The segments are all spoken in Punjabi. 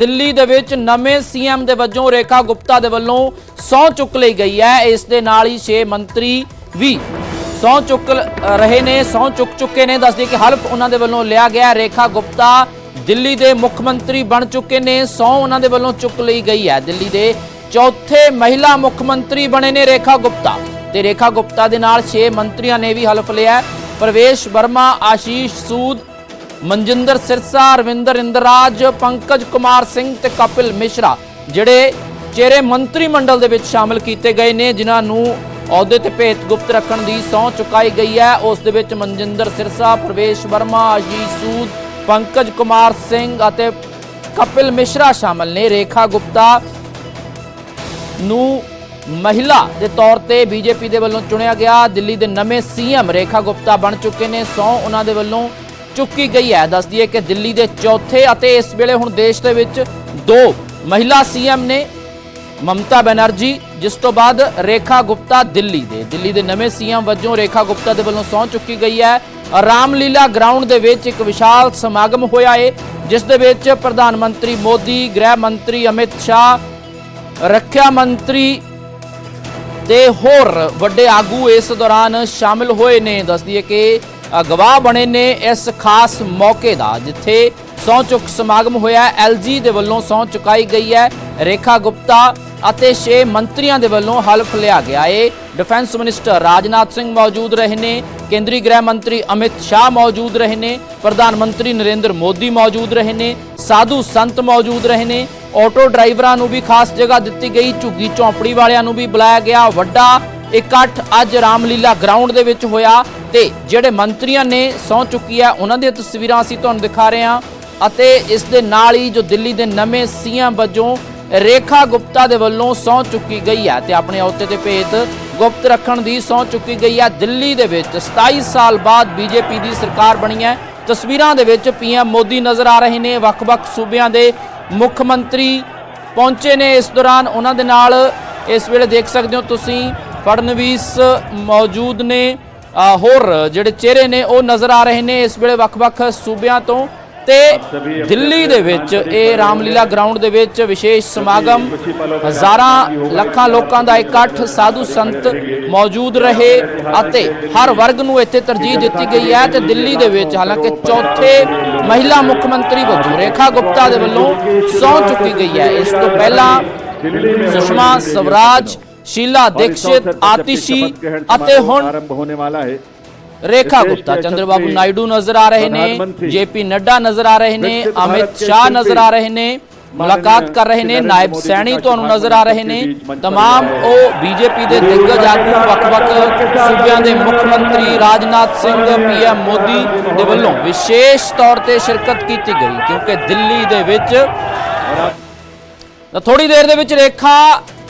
ਦਿੱਲੀ ਦੇ ਵਿੱਚ ਨਵੇਂ ਸੀਐਮ ਦੇ ਵਜੋਂ ਰੇਖਾ ਗੁਪਤਾ ਦੇ ਵੱਲੋਂ ਸਹੁੰ ਚੁੱਕ ਲਈ ਗਈ ਹੈ। ਇਸ ਦੇ ਨਾਲ ਹੀ 6 ਮੰਤਰੀ ਵੀ ਸਹੁੰ ਚੁੱਕ ਰਹੇ ਨੇ, ਸਹੁੰ ਚੁੱਕ ਚੁੱਕੇ ਨੇ। ਦੱਸਦੀ ਕਿ ਹਲਫ ਉਹਨਾਂ ਦੇ ਵੱਲੋਂ ਲਿਆ ਗਿਆ ਰੇਖਾ ਗੁਪਤਾ ਦਿੱਲੀ ਦੇ ਮੁੱਖ ਮੰਤਰੀ ਬਣ ਚੁੱਕੇ ਨੇ। ਸਹੁੰ ਉਹਨਾਂ ਦੇ ਵੱਲੋਂ ਚੁੱਕ ਲਈ ਗਈ ਹੈ। ਦਿੱਲੀ ਦੇ ਚੌਥੇ ਮਹਿਲਾ ਮੁੱਖ ਮੰਤਰੀ ਬਣੇ ਨੇ ਰੇਖਾ ਗੁਪਤਾ ਤੇ ਰੇਖਾ ਗੁਪਤਾ ਦੇ ਨਾਲ 6 ਮੰਤਰੀਆਂ ਨੇ ਵੀ ਹਲਫ ਲਿਆ ਪ੍ਰਵੇਸ਼ ਵਰਮਾ, ਆਸ਼ੀਸ਼ ਸੂਦ ਮਨਜਿੰਦਰ ਸਿਰਸਾ, ਰਵਿੰਦਰ ਇੰਦਰਾਜ, ਪੰਕਜ ਕੁਮਾਰ ਸਿੰਘ ਤੇ ਕਪਿਲ ਮਿਸ਼ਰਾ, ਜਿਹੜੇ ਚਿਹਰੇ ਮੰਤਰੀ ਮੰਡਲ ਦੇ ਵਿੱਚ ਸ਼ਾਮਲ ਕੀਤੇ ਗਏ ਨੇ, ਜਿਨ੍ਹਾਂ ਨੂੰ ਅਹੁਦੇ ਤੇ ਭੇਤ ਗੁਪਤ ਰੱਖਣ ਦੀ ਸਹੁੰ ਚੁਕਾਈ ਗਈ ਹੈ। ਉਸ ਦੇ ਵਿੱਚ ਮਨਜਿੰਦਰ ਸਿਰਸਾ, ਪ੍ਰਵੇਸ਼ ਵਰਮਾ, ਅਜੀਤ ਸੂਦ, ਪੰਕਜ ਕੁਮਾਰ ਸਿੰਘ ਅਤੇ ਕਪਿਲ ਮਿਸ਼ਰਾ ਸ਼ਾਮਲ ਨੇ। ਰੇਖਾ ਗੁਪਤਾ ਨੂੰ ਮਹਿਲਾ ਦੇ ਤੌਰ ਤੇ ਬੀਜੇਪੀ ਦੇ ਵੱਲੋਂ ਚੁਣਿਆ ਗਿਆ। ਦਿੱਲੀ ਦੇ ਨਵੇਂ ਸੀਐਮ ਰੇਖਾ ਗੁਪਤਾ ਬਣ ਚੁੱਕੇ ਨੇ। ਸੌ ਉਹਨਾਂ ਦੇ ਵੱਲੋਂ ਚੁੱਕੀ ਗਈ ਹੈ। ਦੱਸਦੀ ਹੈ ਕਿ ਦਿੱਲੀ ਦੇ ਚੌਥੇ ਅਤੇ ਇਸ ਵੇਲੇ ਹੁਣ ਦੇਸ਼ ਦੇ ਵਿੱਚ ਦੋ ਮਹਿਲਾ ਸੀਐਮ ਨੇ ਮਮਤਾ ਬੈਨਰਜੀ, ਜਿਸ ਤੋਂ ਬਾਅਦ ਰੇਖਾ ਗੁਪਤਾ ਦਿੱਲੀ ਦੇ। ਦਿੱਲੀ ਦੇ ਨਵੇਂ ਸੀਐਮ ਵਜੋਂ ਰੇਖਾ ਗੁਪਤਾ ਦੇ ਵੱਲੋਂ ਸਹੁੰ ਚੁੱਕੀ ਗਈ ਹੈ। ਰਾਮਲੀਲਾ ਗਰਾਊਂਡ ਦੇ ਵਿੱਚ ਇੱਕ ਵਿਸ਼ਾਲ ਸਮਾਗਮ ਹੋਇਆ ਏ, ਜਿਸ ਦੇ ਵਿੱਚ ਪ੍ਰਧਾਨ ਮੰਤਰੀ ਮੋਦੀ, ਗ੍ਰਹਿ ਮੰਤਰੀ ਅਮਿਤ ਸ਼ਾਹ, ਰੱਖਿਆ ਮੰਤਰੀ ਤੇ ਹੋਰ ਵੱਡੇ ਆਗੂ ਇਸ ਦੌਰਾਨ ਸ਼ਾਮਿਲ ਹੋਏ ਨੇ। ਦੱਸਦੀ ਹੈ ਕਿ ਗਵਾਹ ਬਣੇ ਨੇ ਇਸ ਖਾਸ ਮੌਕੇ ਦਾ, ਜਿੱਥੇ ਸਹੁੰ ਚੁੱਕ ਸਮਾਗਮ ਹੋਇਆ। ਐਲਜੀ ਦੇ ਵੱਲੋਂ ਸਹੁੰ ਚੁਕਾਈ ਗਈ ਹੈ। ਰੇਖਾ ਗੁਪਤਾ ਅਤੇ 6 ਮੰਤਰੀਆਂ ਦੇ ਵੱਲੋਂ ਹਲਫ ਲਿਆ ਗਿਆ ਏ। ਡਿਫੈਂਸ ਮਿਨਿਸਟਰ ਰਾਜਨਾਥ ਸਿੰਘ ਮੌਜੂਦ ਰਹੇ ਨੇ। ਕੇਂਦਰੀ ਗ੍ਰਹਿ ਮੰਤਰੀ ਅਮਿਤ ਸ਼ਾਹ ਮੌਜੂਦ ਰਹੇ ਨੇ। ਪ੍ਰਧਾਨ ਮੰਤਰੀ ਨਰਿੰਦਰ ਮੋਦੀ ਮੌਜੂਦ ਰਹੇ ਨੇ। ਸਾਧੂ ਸੰਤ ਮੌਜੂਦ ਰਹੇ ਨੇ। ਆਟੋ ਡਰਾਈਵਰਾਂ ਨੂੰ ਵੀ ਖਾਸ ਜਗ੍ਹਾ ਦਿੱਤੀ ਗਈ। ਝੁੱਗੀ ਝੌਂਪੜੀ ਵਾਲਿਆਂ ਨੂੰ ਵੀ ਬੁਲਾਇਆ ਗਿਆ। ਵੱਡਾ ਇਕੱਠ ਅੱਜ ਰਾਮਲੀਲਾ ਗਰਾਊਂਡ ਦੇ ਵਿੱਚ ਹੋਇਆ ਤੇ ਜਿਹੜੇ ਮੰਤਰੀਆਂ ਨੇ ਸਹੁੰ ਚੁੱਕੀ ਹੈ, ਉਹਨਾਂ ਦੀਆਂ ਤਸਵੀਰਾਂ ਅਸੀਂ ਤੁਹਾਨੂੰ ਦਿਖਾ ਰਹੇ ਹਾਂ ਅਤੇ ਇਸ ਦੇ ਨਾਲ ਹੀ ਜੋ ਦਿੱਲੀ ਦੇ ਨਵੇਂ ਸੀਐਮ ਵਜੋਂ ਰੇਖਾ ਗੁਪਤਾ ਦੇ ਵੱਲੋਂ ਸਹੁੰ ਚੁੱਕੀ ਗਈ ਹੈ ਤੇ ਆਪਣੇ ਅਹੁਦੇ ਤੇ ਭੇਤ ਗੁਪਤ ਰੱਖਣ ਦੀ ਸਹੁੰ ਚੁੱਕੀ ਗਈ ਹੈ। ਦਿੱਲੀ ਦੇ ਵਿੱਚ 27 ਸਾਲ ਬਾਅਦ ਬੀਜੇਪੀ ਦੀ ਸਰਕਾਰ ਬਣੀ ਹੈ। ਤਸਵੀਰਾਂ ਦੇ ਵਿੱਚ ਪੀਐਮ ਮੋਦੀ ਨਜ਼ਰ ਆ ਰਹੇ ਨੇ। ਵੱਖ-ਵੱਖ ਸੂਬਿਆਂ ਦੇ ਮੁੱਖ ਮੰਤਰੀ ਪਹੁੰਚੇ ਨੇ ਇਸ ਦੌਰਾਨ। ਉਹਨਾਂ ਦੇ ਨਾਲ ਇਸ ਵੇਲੇ ਦੇਖ ਸਕਦੇ ਹੋ ਤੁਸੀਂ ਫੜਨਵੀਸ ਮੌਜੂਦ ਨੇ ਹੋਰ ਜਿਹੜੇ ਚਿਹਰੇ ਨੇ, ਉਹ ਨਜ਼ਰ ਆ ਰਹੇ ਨੇ ਇਸ ਵੇਲੇ ਵੱਖ-ਵੱਖ ਸੂਬਿਆਂ ਤੋਂ ਤੇ ਦਿੱਲੀ ਦੇ ਵਿੱਚ, ਇਹ ਰਾਮਲੀਲਾ ਗਰਾਊਂਡ ਦੇ ਵਿੱਚ ਵਿਸ਼ੇਸ਼ ਸਮਾਗਮ ਹਜ਼ਾਰਾਂ ਲੱਖਾਂ ਲੋਕਾਂ ਦਾ ਇਕੱਠ ਸਾਧੂ ਸੰਤ ਮੌਜੂਦ ਰਹੇ ਅਤੇ ਹਰ ਵਰਗ ਨੂੰ ਇੱਥੇ ਤਰਜੀਹ ਦਿੱਤੀ ਗਈ ਹੈ ਤੇ ਦਿੱਲੀ ਦੇ ਵਿੱਚ ਹਾਲਾਂਕਿ ਚੌਥੇ ਮਹਿਲਾ ਮੁੱਖ ਮੰਤਰੀ ਵਜੋਂ ਰੇਖਾ ਗੁਪਤਾ ਦੇ ਵੱਲੋਂ ਸਹੁੰ ਚੁੱਕੀ ਗਈ ਹੈ। ਇਸ ਤੋਂ ਪਹਿਲਾਂ ਸੁਸ਼ਮਾ ਸਵਰਾਜ ਸ਼ੀਲਾ ਦੀਕਸ਼ਿਤ ਆਤਿਸ਼ੀ ਅਤੇ ਹੁਣ ਆਰੰਭ ਹੋਣੇ ਵਾਲਾ ਹੈ ਰੇਖਾ ਗੁਪਤਾ ਚੰਦਰਬਾਬੂ ਨਾਇਡੂ ਨਜ਼ਰ ਆ ਰਹੇ ਨੇ ਜੇਪੀ ਨੱਡਾ ਨਜ਼ਰ ਆ ਰਹੇ ਨੇ ਅਮਿਤ ਸ਼ਾਹ ਨਜ਼ਰ ਆ ਰਹੇ ਨੇ ਮੁਲਾਕਾਤ ਕਰ ਰਹੇ ਨੇ ਨਾਇਬ ਸੈਣੀ ਤੁਹਾਨੂੰ ਨਜ਼ਰ ਆ ਰਹੇ ਨੇ तमाम ਉਹ ਬੀਜੇਪੀ ਦੇ ਦਿੱਗਜ ਆਗੂ ਵੱਖ-ਵੱਖ ਸੂਬਿਆਂ ਦੇ ਮੁੱਖ ਮੰਤਰੀ ਰਾਜਨਾਥ ਸਿੰਘ ਪੀਐਮ ਮੋਦੀ ਦੇ ਵੱਲੋਂ ਵਿਸ਼ੇਸ਼ ਤੌਰ ਤੇ ਸ਼ਿਰਕਤ ਕੀਤੀ ਗਈ ਕਿਉਂਕਿ ਦਿੱਲੀ ਦੇ ਵਿੱਚ ਤਾਂ ਥੋੜੀ ਦੇਰ ਦੇ ਵਿੱਚ ਰੇਖਾ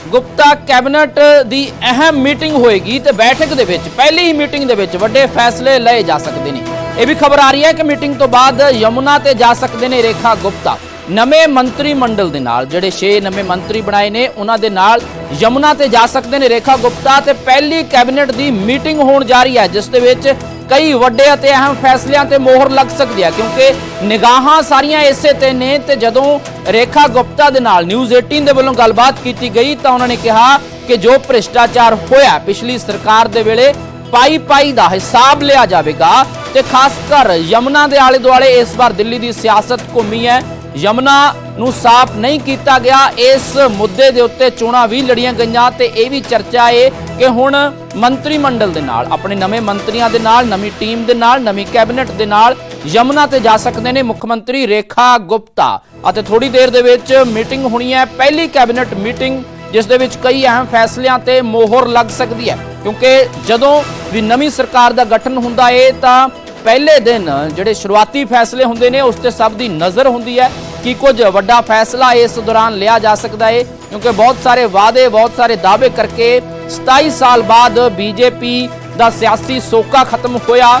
ਗੁਪਤਾ ਕੈਬਨਿਟ ਦੀ ਅਹਿਮ ਮੀਟਿੰਗ ਹੋਏਗੀ ਤੇ ਬੈਠਕ ਦੇ ਵਿੱਚ, ਪਹਿਲੀ ਹੀ ਮੀਟਿੰਗ ਦੇ ਵਿੱਚ ਵੱਡੇ ਫੈਸਲੇ ਲਏ ਜਾ ਸਕਦੇ ਨੇ। ਇਹ ਵੀ ਖਬਰ ਆ ਰਹੀ ਹੈ ਕਿ ਮੀਟਿੰਗ ਤੋਂ ਬਾਅਦ ਯਮੁਨਾ ਤੇ ਜਾ ਸਕਦੇ ਨੇ ਰੇਖਾ ਗੁਪਤਾ। ਨਵੇਂ ਮੰਤਰੀ ਮੰਡਲ ਦੇ ਨਾਲ, ਜਿਹੜੇ 6 ਨਵੇਂ ਮੰਤਰੀ ਬਣਾਏ ਨੇ, ਉਹਨਾਂ ਦੇ ਨਾਲ ਯਮੁਨਾ ਤੇ ਜਾ ਸਕਦੇ ਨੇ ਰੇਖਾ ਗੁਪਤਾ ਤੇ ਪਹਿਲੀ ਕੈਬਨਿਟ ਦੀ ਮੀਟਿੰਗ ਹੋਣ ਜਾ ਰਹੀ ਹੈ, ਜਿਸ ਦੇ ਵਿੱਚ ਕਈ ਵੱਡੇ ਅਤੇ ਅਹਿਮ ਫੈਸਲਿਆਂ ਤੇ ਮੋਹਰ ਲੱਗ ਸਕਦੀ ਹੈ, ਕਿਉਂਕਿ ਨਿਗਾਹਾਂ ਸਾਰੀਆਂ ਇਸੇ ਤੇ ਨੇ ਤੇ ਜਦੋਂ ਰੇਖਾ ਗੁਪਤਾ ਦੇ ਨਾਲ ਨਿਊਜ਼ 18 ਦੇ ਵੱਲੋਂ ਗੱਲਬਾਤ ਕੀਤੀ ਗਈ ਤਾਂ ਉਹਨਾਂ ਨੇ ਕਿਹਾ ਕਿ ਜੋ ਭ੍ਰਿਸ਼ਟਾਚਾਰ ਹੋਇਆ ਪਿਛਲੀ ਸਰਕਾਰ ਦੇ ਵੇਲੇ ਪਾਈ ਪਾਈ ਦਾ ਹਿਸਾਬ ਲਿਆ ਜਾਵੇਗਾ ਤੇ ਖਾਸ ਕਰ ਯਮੁਨਾ ਦੇ ਆਲੇ ਦੁਆਲੇ ਇਸ ਵਾਰ ਦਿੱਲੀ ਦੀ ਸਿਆਸਤ ਘੁੰਮੀ ਹੈ। ਯਮੁਨਾ ਨੂੰ ਸਾਫ਼ ਨਹੀਂ ਕੀਤਾ ਗਿਆ। ਇਸ ਮੁੱਦੇ ਦੇ ਉੱਤੇ ਚੋਣਾਂ ਵੀ ਲੜੀਆਂ ਗਈਆਂ ਤੇ ਇਹ ਵੀ ਚਰਚਾ ਏ ਕਿ ਹੁਣ ਮੰਤਰੀ ਮੰਡਲ ਦੇ ਨਾਲ, ਆਪਣੇ ਨਵੇਂ ਮੰਤਰੀਆਂ ਦੇ ਨਾਲ, ਨਵੀਂ ਟੀਮ ਦੇ ਨਾਲ, ਨਵੀਂ ਕੈਬਨਿਟ ਦੇ ਨਾਲ ਯਮੁਨਾ ਤੇ ਜਾ ਸਕਦੇ ਨੇ ਮੁੱਖ ਮੰਤਰੀ ਰੇਖਾ ਗੁਪਤਾ। ਅਤੇ ਥੋੜੀ ਦੇਰ ਦੇ ਵਿੱਚ ਮੀਟਿੰਗ ਹੋਣੀ ਹੈ, ਪਹਿਲੀ ਕੈਬਨਿਟ ਮੀਟਿੰਗ, ਜਿਸ ਦੇ ਵਿੱਚ ਕਈ ਅਹਿਮ ਫੈਸਲਿਆਂ ਤੇ ਮੋਹਰ ਲੱਗ ਸਕਦੀ ਹੈ। ਕਿਉਂਕਿ ਜਦੋਂ ਵੀ ਨਵੀਂ ਸਰਕਾਰ ਦਾ ਗਠਨ ਹੁੰਦਾ ਏ, ਤਾਂ ਪਹਿਲੇ ਦਿਨ ਜਿਹੜੇ ਸ਼ੁਰੂਆਤੀ ਫੈਸਲੇ ਹੁੰਦੇ ਨੇ, ਉਸ ਤੇ ਸਭ ਦੀ ਨਜ਼ਰ ਹੁੰਦੀ ਹੈ। ਕਿ ਕੁਝ ਵੱਡਾ ਫੈਸਲਾ ਇਸ ਦੌਰਾਨ ਲਿਆ ਜਾ ਸਕਦਾ ਹੈ ਕਿਉਂਕਿ ਬਹੁਤ ਸਾਰੇ ਵਾਅਦੇ, ਬਹੁਤ ਸਾਰੇ ਦਾਅਵੇ ਕਰਕੇ 27 ਸਾਲ ਬਾਅਦ ਬੀਜੇਪੀ ਦਾ ਸਿਆਸੀ ਸੋਕਾ ਖਤਮ ਹੋਇਆ।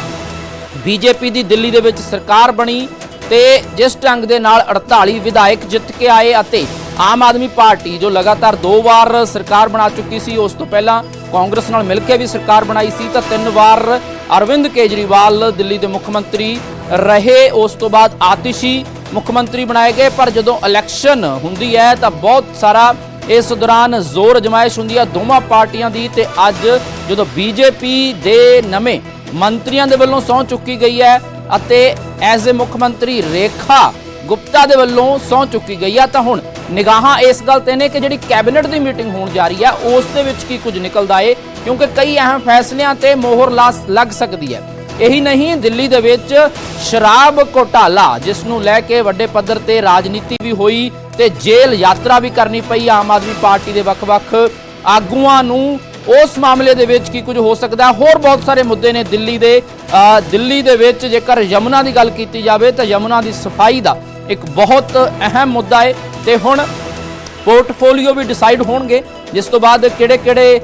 ਬੀਜੇਪੀ ਦੀ ਦਿੱਲੀ ਦੇ ਵਿੱਚ ਸਰਕਾਰ ਬਣੀ ਤੇ ਜਿਸ ਢੰਗ ਦੇ ਨਾਲ 48 ਵਿਧਾਇਕ ਜਿੱਤ ਕੇ ਆਏ ਅਤੇ ਆਮ ਆਦਮੀ ਪਾਰਟੀ ਜੋ ਲਗਾਤਾਰ ਦੋ ਵਾਰ ਸਰਕਾਰ ਬਣਾ ਚੁੱਕੀ ਸੀ, ਉਸ ਤੋਂ ਪਹਿਲਾਂ ਕਾਂਗਰਸ ਨਾਲ ਮਿਲ ਕੇ ਵੀ ਸਰਕਾਰ ਬਣਾਈ ਸੀ, ਤਾਂ ਤਿੰਨ ਵਾਰ ਅਰਵਿੰਦ ਕੇਜਰੀਵਾਲ ਦਿੱਲੀ ਦੇ ਮੁੱਖ ਮੰਤਰੀ ਰਹੇ, ਉਸ ਤੋਂ ਬਾਅਦ ਆਤਿਸ਼ੀ ਮੁੱਖ ਮੰਤਰੀ ਬਣਾਏ ਗਏ, ਪਰ ਜਦੋਂ ਇਲੈਕਸ਼ਨ ਹੁੰਦੀ ਹੈ ਤਾਂ ਬਹੁਤ ਸਾਰਾ ਇਸ ਦੌਰਾਨ ਜ਼ੋਰ ਅਜਮਾਇਸ਼ ਹੁੰਦੀ ਹੈ ਦੋਵਾਂ ਪਾਰਟੀਆਂ ਦੀ ਤੇ ਅੱਜ ਜਦੋਂ ਬੀਜੇਪੀ ਦੇ ਨਵੇਂ ਮੰਤਰੀਆਂ ਦੇ ਵੱਲੋਂ ਸਹੁੰ ਚੁੱਕੀ ਗਈ ਹੈ ਅਤੇ ਐਜ਼ ਏ ਮੁੱਖ ਮੰਤਰੀ ਰੇਖਾ ਗੁਪਤਾ ਦੇ ਵੱਲੋਂ ਸਹੁੰ ਚੁੱਕੀ ਗਈ ਆ, ਤਾਂ ਹੁਣ ਨਿਗਾਹਾਂ ਇਸ ਗੱਲ ਤੇ ਨੇ ਕਿ ਜਿਹੜੀ ਕੈਬਨਿਟ ਦੀ ਮੀਟਿੰਗ ਹੋਣ ਜਾ ਰਹੀ ਹੈ ਉਸ ਦੇ ਵਿੱਚ ਕੀ ਕੁਝ ਨਿਕਲਦਾ ਏ, ਕਿਉਂਕਿ ਕਈ ਅਹਿਮ ਫੈਸਲਿਆਂ ਤੇ ਮੋਹਰ ਲਾ- ਲੱਗ ਸਕਦੀ ਹੈ। ਇਹੀ ਨਹੀਂ, ਦਿੱਲੀ ਦੇ ਵਿੱਚ ਸ਼ਰਾਬ ਘੋਟਾਲਾ ਜਿਸ ਨੂੰ ਲੈ ਕੇ ਵੱਡੇ ਪੱਧਰ ਤੇ ਰਾਜਨੀਤੀ ਵੀ ਹੋਈ ਤੇ ਜੇਲ੍ਹ ਯਾਤਰਾ ਵੀ ਕਰਨੀ ਪਈ ਆਮ ਆਦਮੀ ਪਾਰਟੀ ਦੇ ਵੱਖ-ਵੱਖ ਆਗੂਆਂ ਨੂੰ। ਉਸ ਮਾਮਲੇ ਦੇ ਵਿੱਚ ਕੀ ਕੁਝ ਹੋ ਸਕਦਾ? ਹੋਰ ਬਹੁਤ ਸਾਰੇ ਮੁੱਦੇ ਨੇ ਦਿੱਲੀ ਦੇ। ਦਿੱਲੀ ਦੇ ਵਿੱਚ ਜੇਕਰ ਯਮੁਨਾ ਦੀ ਗੱਲ ਕੀਤੀ ਜਾਵੇ ਤਾਂ ਯਮੁਨਾ ਦੀ ਸਫ਼ਾਈ ਦਾ ਇੱਕ ਬਹੁਤ ਅਹਿਮ ਮੁੱਦਾ ਹੈ ਤੇ ਹੁਣ ਪੋਰਟਫੋਲੀਓ ਵੀ ਡਿਸਾਈਡ ਹੋਣਗੇ, ਜਿਸ ਤੋਂ ਬਾਅਦ ਕਿਹੜੇ-ਕਿਹੜੇ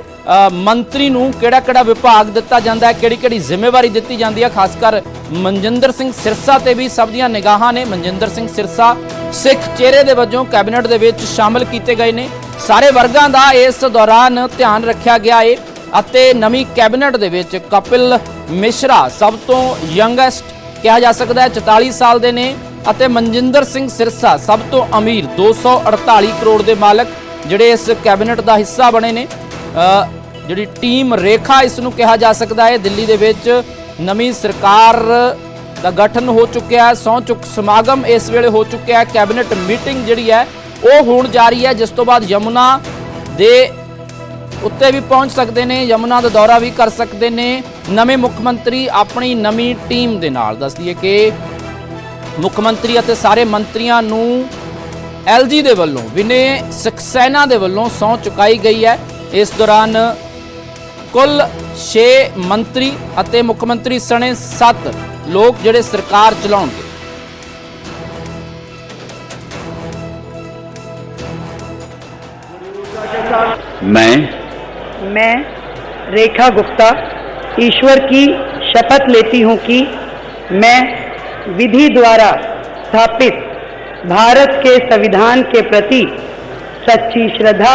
ਮੰਤਰੀ ਨੂੰ ਕਿਹੜਾ-ਕਿਹੜਾ ਵਿਭਾਗ ਦਿੱਤਾ ਜਾਂਦਾ ਹੈ ਕਿਹੜੀ-ਕਿਹੜੀ ਜ਼ਿੰਮੇਵਾਰੀ ਦਿੱਤੀ ਜਾਂਦੀ ਹੈ, ਖਾਸ ਕਰ ਮਨਜਿੰਦਰ ਸਿੰਘ ਸਿਰਸਾ ਤੇ ਵੀ ਸਭ ਦੀਆਂ ਨਿਗਾਹਾਂ ਨੇ। ਮਨਜਿੰਦਰ ਸਿੰਘ ਸਿਰਸਾ ਸਿੱਖ ਚਿਹਰੇ ਦੇ ਵਜੋਂ ਕੈਬਨਿਟ ਦੇ ਵਿੱਚ ਸ਼ਾਮਲ ਕੀਤੇ ਗਏ ਨੇ। ਸਾਰੇ ਵਰਗਾਂ ਦਾ ਇਸ ਦੌਰਾਨ ਧਿਆਨ ਰੱਖਿਆ ਗਿਆ ਏ ਅਤੇ ਨਵੀਂ ਕੈਬਨਿਟ ਦੇ ਵਿੱਚ ਕਪਿਲ ਮਿਸ਼ਰਾ ਸਭ ਤੋਂ ਯੰਗੈਸਟ ਕਿਹਾ ਜਾ ਸਕਦਾ ਹੈ 44 ਸਾਲ ਦੇ ਨੇ ਅਤੇ ਮਨਜਿੰਦਰ ਸਿੰਘ ਸਿਰਸਾ ਸਭ ਤੋਂ ਅਮੀਰ 248 ਕਰੋੜ ਦੇ ਮਾਲਕ, ਜਿਹੜੇ ਇਸ ਕੈਬਨਿਟ ਦਾ ਹਿੱਸਾ ਬਣੇ ਨੇ। ਜਿਹੜੀ ਟੀਮ ਰੇਖਾ ਇਸ ਨੂੰ ਕਿਹਾ ਜਾ ਸਕਦਾ ਹੈ। ਦਿੱਲੀ ਦੇ ਵਿੱਚ ਨਵੀਂ ਸਰਕਾਰ ਦਾ ਗਠਨ ਹੋ ਚੁੱਕਿਆ ਹੈ। ਸਹੁੰ ਚੁੱਕ ਸਮਾਗਮ ਇਸ ਵੇਲੇ ਹੋ ਚੁੱਕਿਆ ਹੈ। ਕੈਬਨਿਟ ਮੀਟਿੰਗ ਜਿਹੜੀ ਹੈ, ਉਹ ਹੋਣ ਜਾ ਰਹੀ ਹੈ। ਜਿਸ ਤੋਂ ਬਾਅਦ ਯਮੁਨਾ ਦੇ ਉੱਤੇ ਵੀ ਪਹੁੰਚ ਸਕਦੇ ਨੇ, ਯਮੁਨਾ ਦਾ ਦੌਰਾ ਵੀ ਕਰ ਸਕਦੇ ਨੇ। ਨਵੇਂ ਮੁੱਖ ਮੰਤਰੀ ਆਪਣੀ ਨਵੀਂ ਟੀਮ ਦੇ ਨਾਲ ਦੱਸ ਦਈਏ ਕਿ ਮੁੱਖ ਮੰਤਰੀ ਅਤੇ ਸਾਰੇ ਮੰਤਰੀਆਂ ਨੂੰ ਐਲਜੀ ਦੇ ਵੱਲੋਂ, ਵਿਨੇ ਸਕਸੈਨਾ ਦੇ ਵੱਲੋਂ ਸਹੁੰ ਚੁਕਾਈ ਗਈ ਹੈ। ਇਸ ਦੌਰਾਨ ਕੁੱਲ 6 ਮੰਤਰੀ ਅਤੇ ਮੁੱਖ ਮੰਤਰੀ ਸਣੇ 7 ਲੋਕ ਜਿਹੜੇ ਸਰਕਾਰ ਚਲਾਉਣਗੇ मैं मैं रेखा गुप्ता ईश्वर की शपथ लेती हूँ कि मैं विधि द्वारा स्थापित भारत के संविधान के प्रति सच्ची श्रद्धा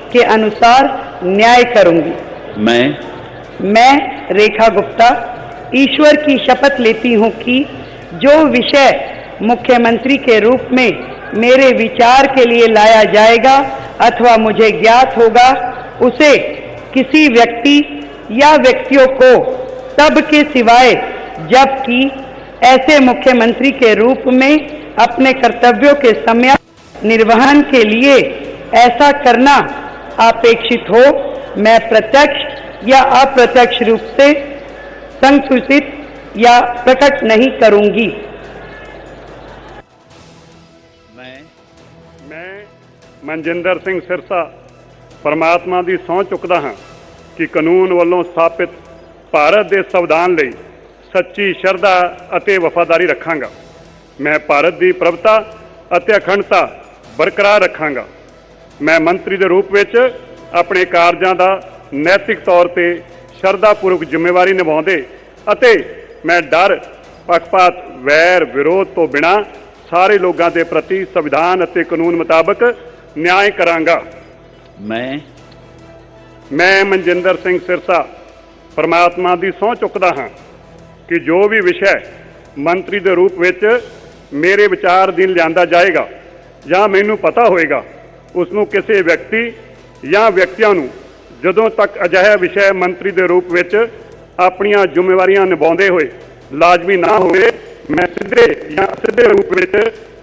के अनुसार न्याय करूँगी। मैं मैं रेखा गुप्ता ईश्वर की शपथ लेती हूँ कि जो विषय मुख्यमंत्री के रूप में मेरे विचार के लिए लाया जाएगा अथवा मुझे ज्ञात होगा उसे किसी व्यक्ति या व्यक्तियों को तब के सिवाय जबकि ऐसे मुख्यमंत्री के रूप में अपने कर्तव्यों के समय निर्वहन के लिए ऐसा करना अपेक्षित हो मैं प्रत्यक्ष या अप्रत्यक्ष रूप से संसूचित या प्रकट नहीं करूंगी मैं ਮੈਂ ਮਨਜਿੰਦਰ ਸਿੰਘ ਸਿਰਸਾ ਪਰਮਾਤਮਾ ਦੀ ਸਹੁੰ ਚੁੱਕਦਾ ਹਾਂ ਕਿ ਕਾਨੂੰਨ ਵੱਲੋਂ ਸਥਾਪਿਤ ਭਾਰਤ ਦੇ ਸੰਵਿਧਾਨ ਲਈ ਸੱਚੀ ਸ਼ਰਧਾ ਅਤੇ ਵਫਾਦਾਰੀ ਰੱਖਾਂਗਾ ਮੈਂ ਭਾਰਤ ਦੀ ਪ੍ਰਭਤਾ ਅਤੇ ਅਖੰਡਤਾ ਬਰਕਰਾਰ ਰੱਖਾਂਗਾ ਮੈਂ ਮੰਤਰੀ ਦੇ ਰੂਪ ਵਿੱਚ ਆਪਣੇ ਕਾਰਜਾਂ ਦਾ ਨੈਤਿਕ ਤੌਰ ਤੇ ਸ਼ਰਧਾਪੂਰਵਕ ਜ਼ਿੰਮੇਵਾਰੀ ਨਿਭਾਉਂਦੇ ਅਤੇ ਮੈਂ ਡਰ ਪੱਖਪਾਤ ਵੈਰ ਵਿਰੋਧ ਤੋਂ ਬਿਨਾ ਸਾਰੇ ਲੋਕਾਂ ਦੇ ਪ੍ਰਤੀ ਸੰਵਿਧਾਨ ਅਤੇ ਕਾਨੂੰਨ ਮੁਤਾਬਕ ਨਿਆਂ ਕਰਾਂਗਾ। मैं ਮੈਂ ਮਨਜਿੰਦਰ ਸਿੰਘ ਸਿਰਸਾ ਪਰਮਾਤਮਾ ਦੀ ਸਹੁੰ ਚੁੱਕਦਾ ਹਾਂ ਕਿ ਜੋ ਵੀ ਵਿਸ਼ਾ ਮੰਤਰੀ ਦੇ ਰੂਪ ਵਿੱਚ ਮੇਰੇ ਵਿਚਾਰ ਅਧੀਨ ਲਿਆਂਦਾ ਜਾਏਗਾ ਜਾਂ ਮੈਨੂੰ ਪਤਾ ਹੋਏਗਾ ਉਸ ਨੂੰ ਕਿਸੇ ਵਿਅਕਤੀ ਜਾਂ ਵਿਅਕਤੀਆਂ ਨੂੰ ਜਦੋਂ ਤੱਕ ਅਜਿਹਾ ਵਿਸ਼ੇ ਮੰਤਰੀ ਦੇ ਰੂਪ ਵਿੱਚ ਆਪਣੀਆਂ ਜ਼ਿੰਮੇਵਾਰੀਆਂ ਨਿਭਾਉਂਦੇ ਹੋਏ ਲਾਜ਼ਮੀ ਨਾ ਹੋਵੇ ਮੈਂ ਸਿੱਧੇ ਜਾਂ ਸਿੱਧੇ ਰੂਪ ਵਿੱਚ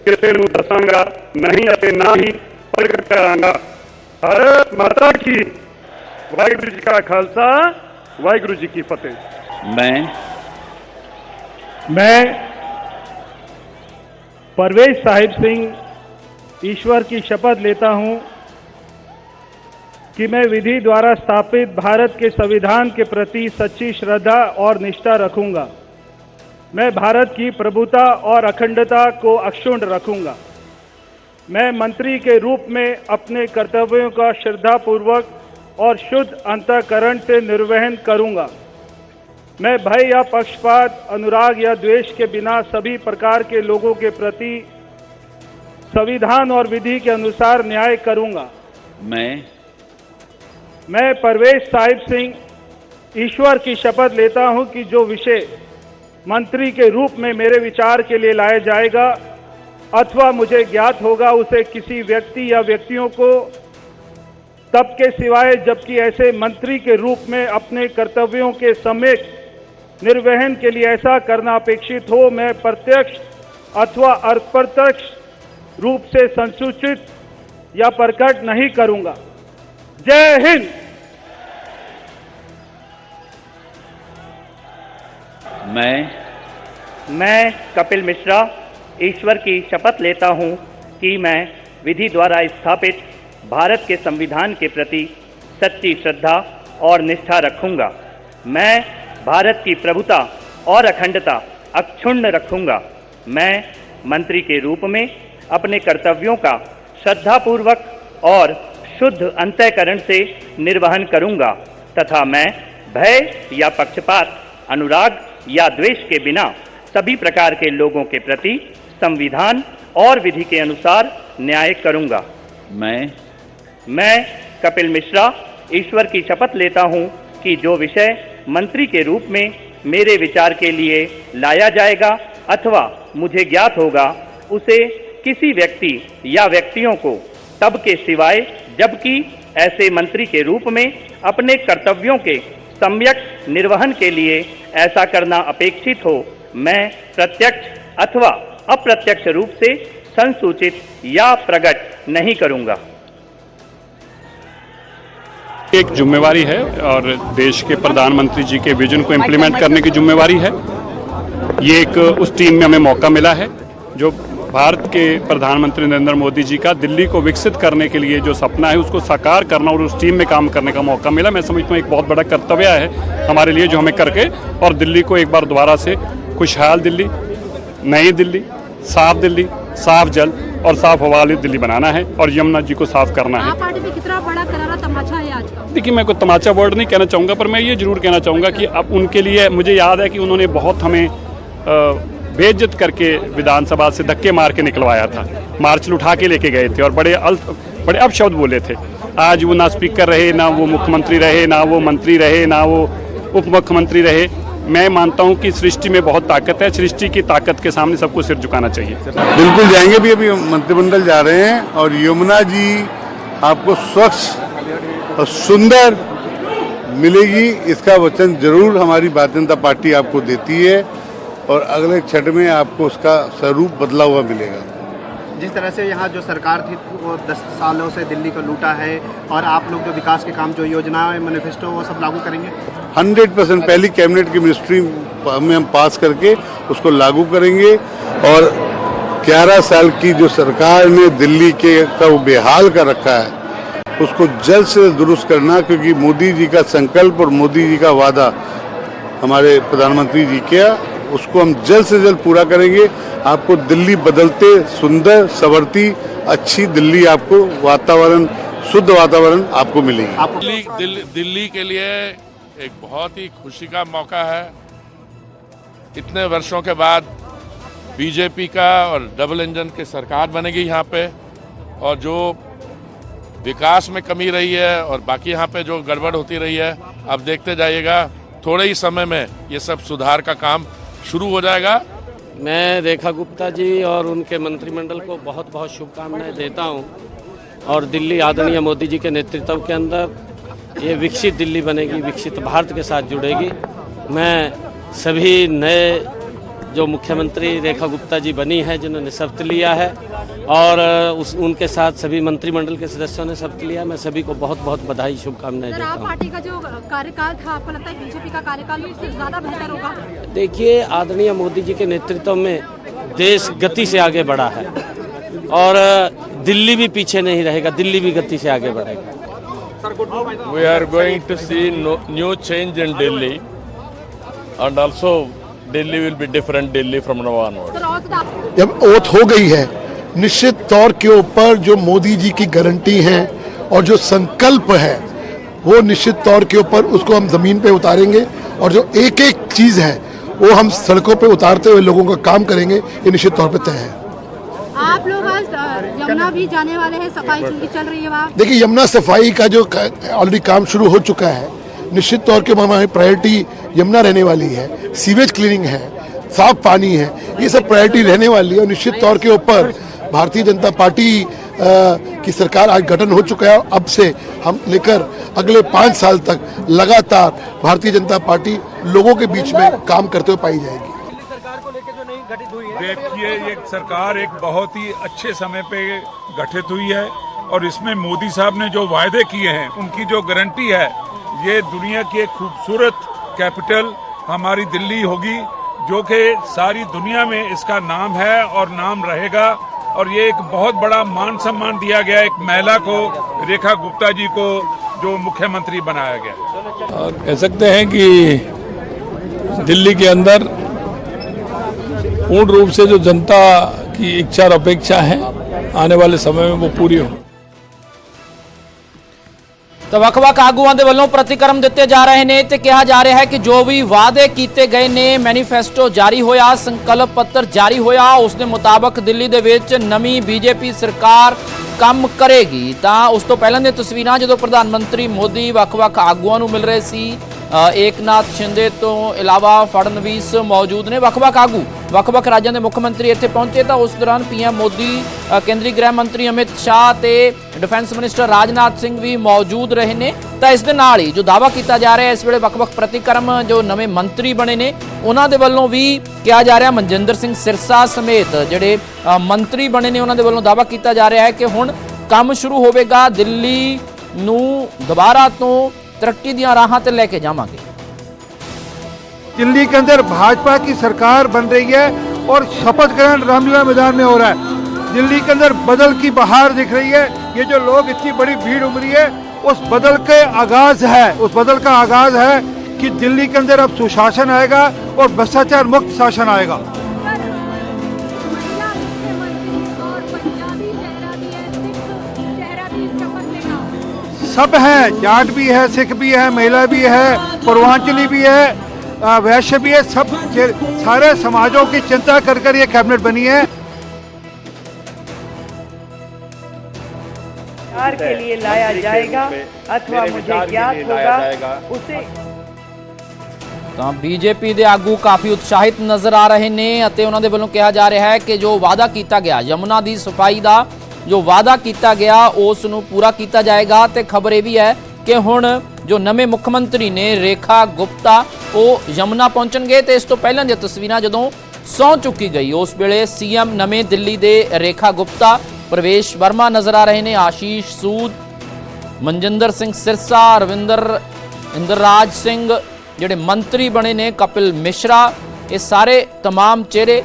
ਕਿਸੇ ਨੂੰ ਦੱਸਾਂਗਾ ਨਹੀਂ ਅਤੇ ਨਾ ਹੀ ਪ੍ਰਗਟ ਕਰਾਂਗਾ। ਹਰ ਮਾਤਾ ਕੀ। ਵਾਹਿਗੁਰੂ ਜੀ ਕਾ ਖਾਲਸਾ ਵਾਹਿਗੁਰੂ ਜੀ ਕੀ ਫਤਿਹ। ਮੈਂ ਮੈਂ ਪਰਵੇਸ਼ ਸਾਹਿਬ ਸਿੰਘ ईश्वर की शपथ लेता हूँ कि मैं विधि द्वारा स्थापित भारत के संविधान के प्रति सच्ची श्रद्धा और निष्ठा रखूँगा। मैं भारत की प्रभुता और अखंडता को अक्षुण्ण रखूँगा। मैं मंत्री के रूप में अपने कर्तव्यों का श्रद्धापूर्वक और शुद्ध अंतकरण से निर्वहन करूँगा। मैं भय या पक्षपात, अनुराग या द्वेष के बिना सभी प्रकार के लोगों के प्रति संविधान और विधि के अनुसार न्याय करूँगा। मैं मैं परवेश साहिब सिंह ईश्वर की शपथ लेता हूँ कि जो विषय मंत्री के रूप में मेरे विचार के लिए लाया जाएगा अथवा मुझे ज्ञात होगा उसे किसी व्यक्ति या व्यक्तियों को तब के सिवाय जबकि ऐसे मंत्री के रूप में अपने कर्तव्यों के समेत निर्वहन के लिए ऐसा करना अपेक्षित हो मैं प्रत्यक्ष अथवा अप्रत्यक्ष रूप से संसूचित या प्रकट नहीं करूँगा। जय हिंद! मैं मैं कपिल मिश्रा ईश्वर की शपथ लेता हूँ कि मैं विधि द्वारा स्थापित भारत के संविधान के प्रति सच्ची श्रद्धा और निष्ठा रखूँगा। मैं भारत की प्रभुता और अखंडता अक्षुण्ण रखूँगा। मैं मंत्री के रूप में अपने कर्तव्यों का श्रद्धापूर्वक और शुद्ध अंतःकरण से निर्वहन करूँगा तथा मैं भय या पक्षपात अनुराग या द्वेष के बिना सभी प्रकार के लोगों के प्रति संविधान और विधि के अनुसार न्याय करूँगा। मैं? मैं कपिल मिश्रा ईश्वर की शपथ लेता हूँ कि जो विषय मंत्री के रूप में मेरे विचार के लिए लाया जाएगा अथवा मुझे ज्ञात होगा उसे किसी व्यक्ति या व्यक्तियों को तब के सिवाय, जबकि ऐसे मंत्री के रूप में अपने कर्तव्यों के सम्यक निर्वहन के लिए ऐसा करना अपेक्षित हो, मैं प्रत्यक्ष अथवा अप्रत्यक्ष रूप से संसूचित या प्रकट नहीं करूँगा। एक जिम्मेवारी है और देश के प्रधानमंत्री जी के विजन को इम्प्लीमेंट करने की जिम्मेवारी है। ये एक उस टीम में हमें मौका मिला है, जो भारत के प्रधानमंत्री नरेंद्र मोदी जी का दिल्ली को विकसित करने के लिए जो सपना है उसको साकार करना और उस टीम में काम करने का मौका मिला। मैं समझता हूँ एक बहुत बड़ा कर्तव्य है हमारे लिए जो हमें करके और दिल्ली को एक बार दोबारा से खुशहाल दिल्ली नई दिल्ली साफ़ दिल्ली साफ़ जल और साफ़ हवा वाली दिल्ली बनाना है और यमुना जी को साफ़ करना है। पार्टी में कितना बड़ा करारा तमाचा है आज देखिए मैं कोई तमाचा वर्ड नहीं कहना चाहूँगा पर मैं ये ज़रूर कहना चाहूँगा कि अब उनके लिए मुझे याद है कि उन्होंने बहुत हमें अ, बेइज्जत करके विधानसभा से धक्के मार के निकलवाया था। मार्च उठा के लेके गए थे और बड़े अल बड़े अपशब्द बोले थे। आज वो ना स्पीकर रहे, ना वो मुख्यमंत्री रहे, ना वो मंत्री रहे, ना वो उप मुख्यमंत्री रहे। मैं मानता हूँ कि सृष्टि में बहुत ताकत है। सृष्टि की ताकत के सामने सबको सिर झुकाना चाहिए। बिल्कुल जाएँगे भी अभी, मंत्रिमंडल जा रहे हैं और यमुना जी आपको स्वच्छ और सुंदर मिलेगी। इसका वचन ज़रूर हमारी भारतीय जनता पार्टी आपको देती है। और अगले छठ में आपको उसका स्वरूप बदला हुआ मिलेगा। जिस तरह से यहाँ जो सरकार थी वो दस सालों से दिल्ली को लूटा है और आप लोग जो विकास के काम जो योजना है मैनिफेस्टो वो सब लागू करेंगे? हंड्रेड परसेंट पहली कैबिनेट की मिनिस्ट्री में हम पास करके उसको लागू करेंगे और 11 साल की जो सरकार ने दिल्ली के का वो बेहाल कर रखा है उसको जल्द से दुरुस्त करना क्योंकि मोदी जी का संकल्प और मोदी जी का वादा हमारे प्रधानमंत्री जी का उसको हम जल्द से जल्द पूरा करेंगे। आपको दिल्ली बदलते सुंदर, सवरती, अच्छी दिल्ली आपको वातावरण, शुद्ध वातावरण आपको मिलेगी। आपको दिल्ली दिल्ली दिल्ली के लिए एक बहुत ही खुशी का मौका है। इतने वर्षों के बाद बीजेपी का और डबल इंजन की सरकार बनेगी यहाँ पे और जो विकास में कमी रही है और बाकी यहाँ पे जो गड़बड़ होती रही है, आप देखते जाइएगा, थोड़े ही समय में ये सब सुधार का काम शुरू हो जाएगा। मैं रेखा गुप्ता जी और उनके मंत्रिमंडल को बहुत बहुत शुभकामनाएँ देता हूँ और दिल्ली आदरणीय मोदी जी के नेतृत्व के अंदर ये विकसित दिल्ली बनेगी, विकसित भारत के साथ जुड़ेगी। मैं सभी नए जो मुख्यमंत्री रेखा गुप्ता जी बनी है जिन्होंने शपथ लिया है और उस उनके साथ सभी मंत्रिमंडल के सदस्यों ने शपथ लिया। मैं सभी को बहुत बहुत बधाई शुभकामनाएँ देता हूँ। पार्टी का जो कार्यकाल था आपको लगता है बीजेपी का कार्यकाल उससे ज़्यादा बेहतर होगा? देखिए आदरणीय मोदी जी के नेतृत्व में देश गति से आगे बढ़ा है और दिल्ली भी पीछे नहीं रहेगा दिल्ली भी गति से आगे बढ़ेगा। We are going to see no, new change in Delhi and also Different Delhi from now onward. Sir और ज़्यादा जब ओथ हो गई है निश्चित तौर के ऊपर जो मोदी जी की गारंटी है और जो संकल्प है वो निश्चित तौर के ऊपर उसको हम ज़मीन पे उतारेंगे और जो एक एक चीज़ है वो हम सड़कों पे उतारते हुए लोगों का काम करेंगे ये निश्चित तौर पे तय है। आप लोग आज यमुना भी जाने वाले हैं सफ़ाई चल रही है देखिए यमुना सफ़ाई का जो ऑलरेडी काम शुरू हो चुका है निश्चित तौर के हमारी प्रायोरिटी यमुना रहने वाली है सीवेज क्लीनिंग है, साफ़ पानी है, ये सब प्रायोरिटी रहने वाली है और निश्चित तौर के ऊपर भारतीय जनता पार्टी की सरकार आज गठन हो चुका है अब से हम लेकर अगले पाँच साल तक लगातार भारतीय जनता पार्टी लोगों के बीच में काम करते हुए पाई जाएगी। देखिए, ये सरकार एक बहुत ही अच्छे समय पे गठित हुई है और इसमें मोदी साहब ने जो वायदे किए हैं, उनकी जो गारंटी है ये दुनिया की एक खूबसूरत कैपिटल हमारी दिल्ली होगी, जो कि सारी दुनिया में इसका नाम है और नाम रहेगा। और ये एक बहुत बड़ा मान सम्मान दिया गया एक महिला को, रेखा गुप्ता जी को, जो मुख्यमंत्री बनाया गया। और कह सकते हैं कि दिल्ली के अंदर पूर्ण रूप से जो जनता की इच्छा और अपेक्षा है, आने वाले समय में वो पूरी हो। ਤਾਂ ਵੱਖ-ਵੱਖ ਆਗੂਆਂ ਦੇ ਵੱਲੋਂ ਪ੍ਰਤੀਕਰਮ ਦਿੱਤੇ ਜਾ ਰਹੇ ਨੇ ਤੇ ਕਿਹਾ ਜਾ ਰਿਹਾ ਹੈ ਕਿ ਜੋ ਵੀ ਵਾਅਦੇ ਕੀਤੇ ਗਏ ਨੇ ਮੈਨੀਫੈਸਟੋ ਜਾਰੀ ਹੋਇਆ, ਸੰਕਲਪ ਪੱਤਰ ਜਾਰੀ ਹੋਇਆ, ਉਸ ਦੇ ਮੁਤਾਬਕ ਦਿੱਲੀ ਦੇ ਵਿੱਚ ਨਵੀਂ ਬੀਜੇਪੀ ਸਰਕਾਰ ਕੰਮ ਕਰੇਗੀ। ਤਾਂ ਉਸ ਤੋਂ ਪਹਿਲਾਂ ਦੀਆਂ ਤਸਵੀਰਾਂ ਜਦੋਂ ਪ੍ਰਧਾਨ ਮੰਤਰੀ ਮੋਦੀ ਵੱਖ-ਵੱਖ ਆਗੂਆਂ ਨੂੰ ਮਿਲ ਰਹੇ ਸੀ ਏਕਨਾਥ ਸ਼ਿੰਦੇ ਤੋਂ ਇਲਾਵਾ ਫੜਨਵੀਸ ਮੌਜੂਦ ਨੇ। ਵੱਖ-ਵੱਖ ਆਗੂ ਵੱਖ-ਵੱਖ ਰਾਜਾਂ ਦੇ ਮੁੱਖ ਮੰਤਰੀ ਇੱਥੇ ਪਹੁੰਚੇ ਤਾਂ ਉਸ ਦੌਰਾਨ ਪੀਐਮ ਮੋਦੀ ਕੇਂਦਰੀ ਗ੍ਰਹਿ ਮੰਤਰੀ ਅਮਿਤ ਸ਼ਾਹ ਤੇ ਡਿਫੈਂਸ ਮਿਨਿਸਟਰ ਰਾਜਨਾਥ ਸਿੰਘ ਵੀ ਮੌਜੂਦ ਰਹੇ ਨੇ। ਤਾਂ ਇਸ ਦੇ ਨਾਲ ਹੀ ਜੋ ਦਾਵਾ ਕੀਤਾ ਜਾ ਰਿਹਾ ਇਸ ਵੇਲੇ ਵੱਖ-ਵੱਖ ਪ੍ਰਤੀਕਰਮ ਜੋ ਨਵੇਂ ਮੰਤਰੀ ਬਣੇ ਨੇ, ਉਹਨਾਂ ਦੇ ਵੱਲੋਂ ਵੀ ਕਿਹਾ ਜਾ ਰਿਹਾ, ਮਨਜਿੰਦਰ ਸਿੰਘ ਸਿਰਸਾ ਸਮੇਤ ਜਿਹੜੇ ਮੰਤਰੀ ਬਣੇ ਨੇ, ਉਹਨਾਂ ਦੇ ਵੱਲੋਂ ਦਾਵਾ ਕੀਤਾ ਜਾ ਰਿਹਾ ਹੈ ਕਿ ਹੁਣ ਕੰਮ ਸ਼ੁਰੂ ਹੋਵੇਗਾ, ਦਿੱਲੀ ਨੂੰ ਦੁਬਾਰਾ ਤੋਂ ਤਰੱਕੀ ਦੀਆਂ ਰਾਹਾਂ ਤੇ ਲੈ ਕੇ ਜਾਵਾਂਗੇ दिल्ली के अंदर भाजपा की सरकार बन रही है और शपथ ग्रहण रामलीला मैदान में हो रहा है दिल्ली के अंदर बदल की बहार दिख रही है ये जो लोग इतनी बड़ी भीड़ उमड़ी है उस बदल के आगाज है उस बदल का आगाज है कि दिल्ली के अंदर अब सुशासन आएगा और भ्रष्टाचार मुक्त शासन आएगा सब हैं जाट भी है सिख भी है महिला भी है पूर्वांचली भी है अ, वैश्य भी है सब जे- सारे समाजों की चिंता कर कर ये कैबिनेट बनी है विचार के लिए लाया जाएगा अथवा मुझे ज्ञात होगा उसे ਤਾਂ ਬੀਜੇਪੀ ਦੇ ਆਗੂ ਕਾਫੀ ਉਤਸ਼ਾਹਿਤ ਨਜ਼ਰ ਆ ਰਹੇ ਨੇ ਅਤੇ ਉਹਨਾਂ ਦੇ ਵੱਲੋਂ ਕਿਹਾ ਜਾ ਰਿਹਾ ਹੈ ਕਿ ਜੋ ਵਾਅਦਾ ਕੀਤਾ ਗਿਆ ਯਮੁਨਾ ਦੀ ਸਫਾਈ ਦਾ ਜੋ ਵਾਅਦਾ ਕੀਤਾ ਗਿਆ ਉਸ ਨੂੰ ਪੂਰਾ ਕੀਤਾ ਜਾਏਗਾ ਤੇ ਖਬਰ ਇਹ ਵੀ ਹੈ ਕਿ ਹੁਣ ਜੋ ਨਵੇਂ ਮੁੱਖ ਮੰਤਰੀ ਨੇ ਰੇਖਾ ਗੁਪਤਾ ਉਹ ਯਮੁਨਾ ਪਹੁੰਚਣਗੇ ਤੇ ਇਸ ਤੋਂ ਪਹਿਲਾਂ ਦੀਆਂ ਤਸਵੀਰਾਂ ਜਦੋਂ ਸੌ ਚੁੱਕੀ ਗਈ ਉਸ ਵੇਲੇ ਸੀਐਮ ਨਵੇਂ ਦਿੱਲੀ ਦੇ ਰੇਖਾ ਗੁਪਤਾ ਪ੍ਰਵੇਸ਼ ਵਰਮਾ ਨਜ਼ਰ ਆ ਰਹੇ ਨੇ ਆਸ਼ੀਸ਼ ਸੂਦ ਮਨਜਿੰਦਰ ਸਿੰਘ ਸਿਰਸਾ ਰਵਿੰਦਰ ਇੰਦਰਰਾਜ ਸਿੰਘ ਜਿਹੜੇ ਮੰਤਰੀ ਬਣੇ ਨੇ ਕਪਿਲ ਮਿਸ਼ਰਾ ਇਹ ਸਾਰੇ तमाम ਚਿਹਰੇ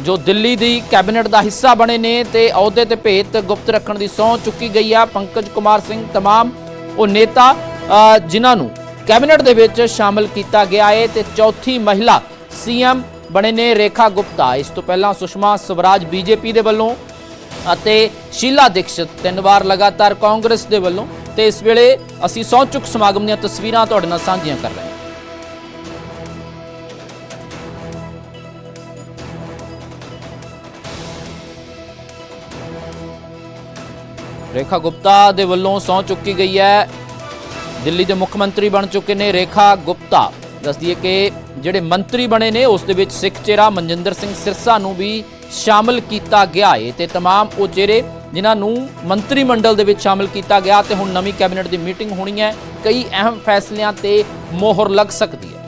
ਜੋ ਦਿੱਲੀ ਦੀ ਕੈਬਨਿਟ ਦਾ ਹਿੱਸਾ ਬਣੇ ਨੇ ਤੇ ਅਹੁਦੇ ਤੇ ਭੇਤ ਗੁਪਤ ਰੱਖਣ ਦੀ ਸਹੁੰ ਚੁੱਕੀ ਗਈ ਆ ਪੰਕਜ ਕੁਮਾਰ ਸਿੰਘ तमाम ਉਹ ਨੇਤਾ ਅ, ਜਿਨ੍ਹਾਂ ਨੂੰ ਕੈਬਨਿਟ ਦੇ ਵਿੱਚ ਸ਼ਾਮਲ ਕੀਤਾ ਗਿਆ ਹੈ ਤੇ ਚੌਥੀ ਮਹਿਲਾ ਸੀਐਮ ਬਣੇ ਨੇ ਰੇਖਾ ਗੁਪਤਾ ਇਸ ਤੋਂ ਪਹਿਲਾਂ ਸੁਸ਼ਮਾ ਸਵਰਾਜ ਬੀਜੇਪੀ ਦੇ ਵੱਲੋਂ ਅਤੇ ਸ਼ੀਲਾ ਦੀਕਸ਼ਿਤ ਤਿੰਨ ਵਾਰ ਲਗਾਤਾਰ ਕਾਂਗਰਸ ਦੇ ਵੱਲੋਂ ਤੇ ਇਸ ਵੇਲੇ ਅਸੀਂ ਸਹੁੰ ਚੁੱਕ ਸਮਾਗਮ ਦੀਆਂ ਤਸਵੀਰਾਂ ਤੁਹਾਡੇ ਨਾਲ ਸਾਂਝੀਆਂ ਕਰ ਰਹੇ ਹਾਂ ਰੇਖਾ ਗੁਪਤਾ ਦੇ ਵੱਲੋਂ ਸਹੁੰ ਚੁੱਕੀ ਗਈ ਹੈ ਦਿੱਲੀ ਦੇ ਮੁੱਖ ਮੰਤਰੀ ਬਣ ਚੁੱਕੇ ਨੇ ਰੇਖਾ ਗੁਪਤਾ ਦੱਸਦੀ ਹੈ ਕਿ ਜਿਹੜੇ ਮੰਤਰੀ ਬਣੇ ਨੇ ਉਸ ਦੇ ਵਿੱਚ ਸਿੱਖ ਚਿਹਰਾ ਮਨਜਿੰਦਰ ਸਿੰਘ ਸਿਰਸਾ ਨੂੰ ਵੀ ਸ਼ਾਮਲ ਕੀਤਾ ਗਿਆ ਹੈ ਤੇ तमाम ਉਹ ਚਿਹਰੇ ਜਿਨ੍ਹਾਂ ਨੂੰ ਮੰਤਰੀ ਮੰਡਲ ਦੇ ਵਿੱਚ ਸ਼ਾਮਲ ਕੀਤਾ ਗਿਆ ਤੇ ਹੁਣ ਨਵੀਂ ਕੈਬਨਿਟ ਦੀ ਮੀਟਿੰਗ ਹੋਣੀ ਹੈ ਕਈ ਅਹਿਮ ਫੈਸਲਿਆਂ ਤੇ ਮੋਹਰ ਲੱਗ ਸਕਦੀ ਹੈ